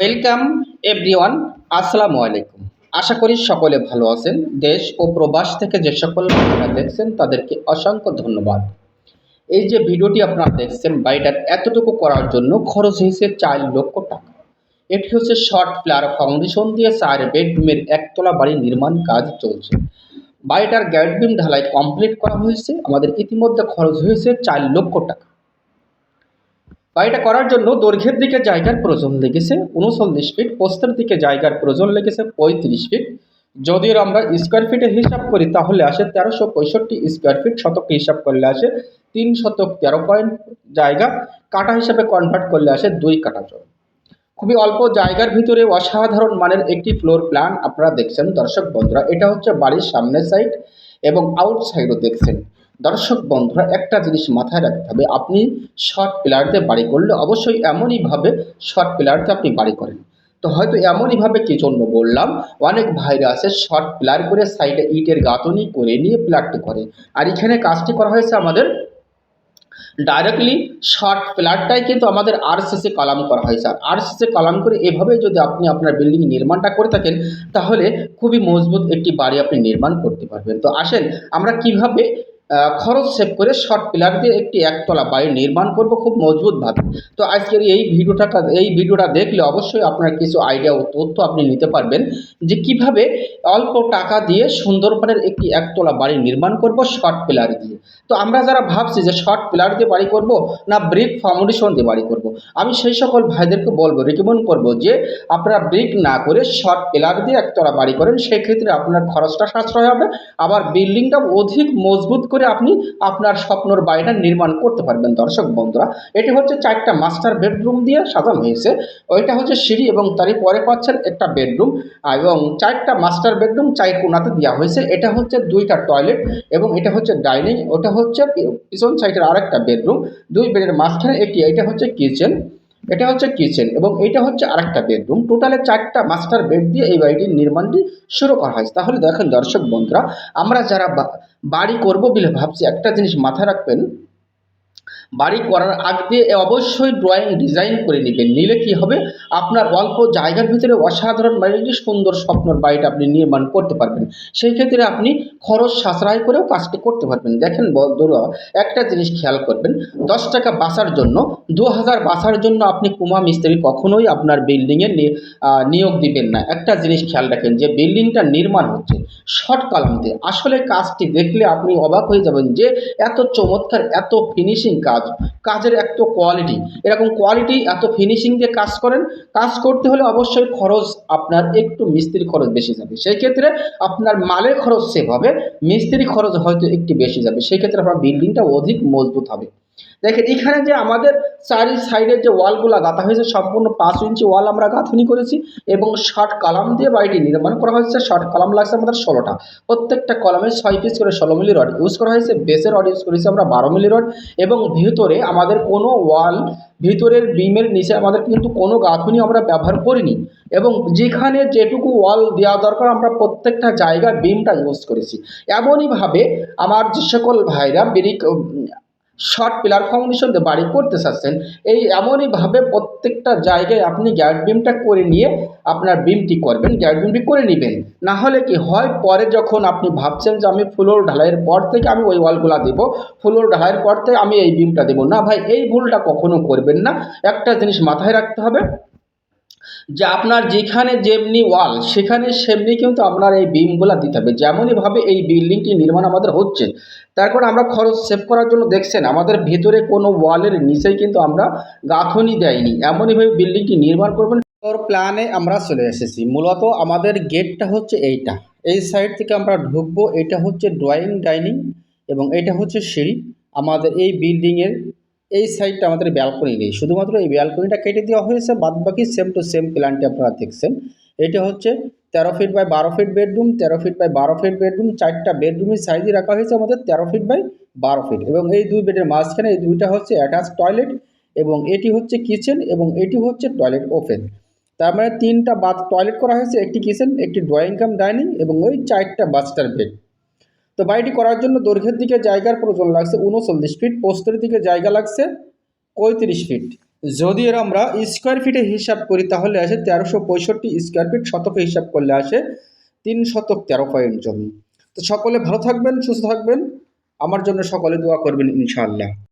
Welcome everyone আসসালামু আলাইকুম। আশা করি সকলে ভালো আছেন। দেশ ও প্রবাস থেকে যে সকল আপনারা দেখছেন, তাদেরকে অসংখ্য ধন্যবাদ। এই যে ভিডিওটি আপনারা দেখছেন, বাড়িটার এতটুকু করার জন্য খরচ হয়েছে চার লক্ষ টাকা। এটি হচ্ছে শর্ট ফ্লার ফাউন্ডেশন দিয়ে চার বেডরুমের একতলা বাড়ি নির্মাণ কাজ চলছে। বাড়িটার গ্যাট বিম ঢালাই কমপ্লিট করা হয়েছে। আমাদের ইতিমধ্যে খরচ হয়েছে চার লক্ষ টাকা। বাড়িটা করার জন্য দৈর্ঘ্যের দিকে জায়গার প্রয়োজন লেগেছে, উনচল্লিশ ফিট পোস্তের দিকে জায়গার প্রয়োজন লেগেছে পঁয়ত্রিশ ফিট যদিও আমরা স্কোয়ার ফিটে হিসাব করি, তাহলে আসে তেরোশো পঁয়ষট্টি স্কোয়ার ফিট শতক হিসাব করলে আসে তিন শতক তেরো পয়েন্ট জায়গা, কাটা হিসাবে কনভার্ট করলে আসে দুই কাটা জল। খুবই অল্প জায়গার ভিতরে অসাধারণ মানের একটি ফ্লোর প্ল্যান আপনারা দেখছেন। দর্শক বন্ধুরা, এটা হচ্ছে বাড়ির সামনের সাইড এবং আউট সাইডও দেখছেন। দর্শক বন্ধুরা, একটা জিনিস মাথায় রাখতে হবে। আপনি শর্ট পিলার দিয়ে বাড়ি করলে অবশ্যই এমনইভাবে শর্ট পিলার দিয়ে আপনি বাড়ি করেন। তো হয়তো এমনইভাবে কি জন্য বললাম, অনেক ভাইরা আছে শর্ট পিলার করে সাইডে ইটের গাঁথনি করে নিয়ে পিলারটি করে। আর এখানে কাজটি করা হয়েছে আমাদের ডাইরেক্টলি শর্ট প্লারটাই কিন্তু আমাদের আরসিসি কলাম করা হয়েছে। আর আরসিসি কলাম করে এভাবে যদি আপনি আপনার বিল্ডিং নির্মাণটা করে থাকেন, তাহলে খুবই মজবুত একটি বাড়ি আপনি নির্মাণ করতে পারবেন। তো আসেন আমরা কীভাবে খরচ সেভ করে শর্ট পিলার দিয়ে একটি একতলা বাড়ি নির্মাণ করব খুব মজবুতভাবে। তো আজকের এই ভিডিওটা এই ভিডিওটা দেখলে অবশ্যই আপনার কিছু আইডিয়া ও তথ্য আপনি নিতে পারবেন যে কীভাবে অল্প টাকা দিয়ে সুন্দরবনের একটি একতলা বাড়ি নির্মাণ করব শর্ট পিলার দিয়ে। তো আমরা যারা ভাবছি যে শর্ট পিলার দিয়ে বাড়ি করব না ব্রিক ফাউন্ডেশন দিয়ে বাড়ি করব, আমি সেই সকল ভাইদেরকে বলব রেকমেন্ড করব যে আপনারা ব্রিক না করে শর্ট পিলার দিয়ে একতলা বাড়ি করেন, সেক্ষেত্রে আপনার খরচটা সাশ্রয় হবে, আবার বিল্ডিংটা অধিক মজবুত করে আপনি আপনার স্বপ্নর বাড়িটা নির্মাণ করতে পারবেন, দর্শক বন্ধুরা। এটি হচ্ছে চারটা মাস্টার বেডরুম দিয়ে সাজানো হয়েছে। ওইটা হচ্ছে সিঁড়ি এবং তারই পরে পাচ্ছেন একটা বেডরুম এবং চারটা মাস্টার বেডরুম চার কোনাতে দেওয়া হয়েছে। এটা হচ্ছে দুইটা টয়লেট এবং এটা হচ্ছে ডাইনিং ওটা হচ্ছে পিছন সাইডের আরেকটা বেডরুম দুই বেডের মাঝখানে একটি, এটা হচ্ছে কিচেন এটা হচ্ছে কিচেন এবং এটা হচ্ছে আরেকটা বেডরুম। টোটালে চারটা মাস্টার বেড দিয়ে এই বাড়িটির নির্মাণটি শুরু করা হয়েছে। তাহলে দেখেন দর্শক বন্ধুরা, আমরা যারা বাড়ি করব বলে ভাবছি, একটা জিনিস মাথায় রাখবেন বাড়ি করার আগ দিয়ে অবশ্যই ড্রয়িং ডিজাইন করে নেবেন। নিলে কি হবে? আপনার অল্প জায়গার ভিতরে অসাধারণ একটি সুন্দর স্বপ্নর বাড়িটা আপনি নির্মাণ করতে পারবেন। সেই ক্ষেত্রে আপনি খরচ সাশ্রয় করেও কাজটি করতে পারবেন। দেখেন বন্ধুরা, একটা জিনিস খেয়াল করবেন, দশ টাকা বাসার জন্য দু হাজার বাসার জন্য আপনি কুমা মিস্ত্রি কখনোই আপনার বিল্ডিংয়ে নিয়োগ দিবেন না। একটা জিনিস খেয়াল রাখেন যে বিল্ডিংটা নির্মাণ হচ্ছে শর্ট কালাম দিয়ে আসলে কাজটি দেখলে আপনি অবাক হয়ে যাবেন যে এত চমৎকার, এত ফিনিশিং কাজ কাজের এত কোয়ালিটি এরকম কোয়ালিটি এত ফিনিশিং দিয়ে কাজ করেন, কাজ করতে হলে অবশ্যই খরচ আপনার একটু মিস্ত্রি খরচ বেশি যাবে। সেই ক্ষেত্রে আপনার মালের খরচ সেভ হবে মিস্ত্রি খরচ হয়তো একটু বেশি যাবে। সেই ক্ষেত্রে আপনার বিল্ডিংটা অধিক মজবুত হবে। দেখেন, এখানে যে আমাদের চারি সাইডের যে ওয়ালগুলো গাঁথা হয়েছে, সম্পূর্ণ পাঁচ ইঞ্চি ওয়াল আমরা গাঁথনি করেছি এবং শর্ট কলাম দিয়ে বাড়িটি নির্মাণ করা হয়েছে। শর্ট কলাম লাগছে আমাদের ষোলোটা। প্রত্যেকটা কলামে ছয় পিস করে ষোলো মিলি রড ইউজ করা হয়েছে। বেসের রড ইউজ করেছি আমরা বারো মিলি রড এবং ভিতরে আমাদের কোনো ওয়াল ভিতরের বিমের নিচে আমাদের কিন্তু কোনো গাঁথনি আমরা ব্যবহার করিনি এবং যেখানে যেটুকু ওয়াল দেওয়া দরকার আমরা প্রত্যেকটা জায়গায় বিমটা ইউজ করেছি। এমনইভাবে আমার যে সকল ভাইরা ব্রিক শর্ট পিলার ফাউন্ডেশন দিয়ে বাড়ি করতে চাচ্ছেন, এই এমনইভাবে প্রত্যেকটা জায়গায় আপনি গ্যাট বিমটা করে নিয়ে আপনার বিমটি করবেন গ্যাট বিমটি করে নেবেন। না হলে কি হয়, পরে যখন আপনি ভাবছেন যে আমি ফ্লোর ঢালাইয়ের পর থেকে আমি ওই ওয়ালগুলো দেবো ফ্লোর ঢালাইয়ের পর থেকে আমি এই বিমটা দেবো। না ভাই, এই ভুলটা কখনো করবেন না। একটা জিনিস মাথায় রাখতে হবে যে আপনার যেখানে যেমনি ওয়াল, সেখানে সেমনি কিন্তু আপনার এই বিমগুলো দিতে হবে। যেমনইভাবে এই বিল্ডিংটি নির্মাণ আমাদের হচ্ছে, তারপর আমরা খরচ সেভ করার জন্য দেখছেন, আমাদের ভেতরে কোনো ওয়ালের নিচেই কিন্তু আমরা গাঁথনি দেয়নি। এমনইভাবে বিল্ডিংটি নির্মাণ করবেন। ওর প্ল্যানে আমরা চলে এসেছি। মূলত আমাদের গেটটা হচ্ছে এইটা। এই সাইড থেকে আমরা ঢুকবো, এটা হচ্ছে ড্রয়িং, ডাইনিং এবং এটা হচ্ছে সিঁড়ি। আমাদের এই বিল্ডিংয়ের এই সাইডটা আমাদের ব্যালকনি নেই। শুধুমাত্র এই ব্যালকনিটা কেটে দেওয়া হয়েছে বাদ বাকি সেম টু সেম প্ল্যানটি আপনারা দেখছেন। এটা হচ্ছে তেরো ফিট বাই বারো ফিট বেডরুম তেরো ফিট বাই বারো ফিট বেডরুম চারটা বেডরুমের সাইজে রাখা হয়েছে আমাদের তেরো ফিট বাই বারো ফিট এবং এই দুই বেডের মাঝখানে এই দুইটা হচ্ছে অ্যাটাচ টয়লেট এবং এটি হচ্ছে কিচেন এবং এটি হচ্ছে টয়লেট ওপেন তার মানে তিনটা বাথ টয়লেট করা হয়েছে, একটি কিচেন একটি ড্রয়িং কাম ডাইনিং এবং ওই চারটা বাস্টার বেড তো বাড়িটি করার জন্য দৈর্ঘ্যের দিকে জায়গার প্রয়োজন লাগছে উনচল্লিশ ফিট পোস্তের দিকে জায়গা লাগছে পঁয়ত্রিশ ফিট। যদি এর আমরা স্কোয়ার ফিটে হিসাব করি, তাহলে আসে তেরোশো পঁয়ষট্টি স্কোয়ার ফিট শতকে হিসাব করলে আসে তিন শতক তেরো পয়েন্ট জমি। তো সকলে ভালো থাকবেন, সুস্থ থাকবেন। আমার জন্য সকলে দোয়া করবেন ইনশাআল্লাহ।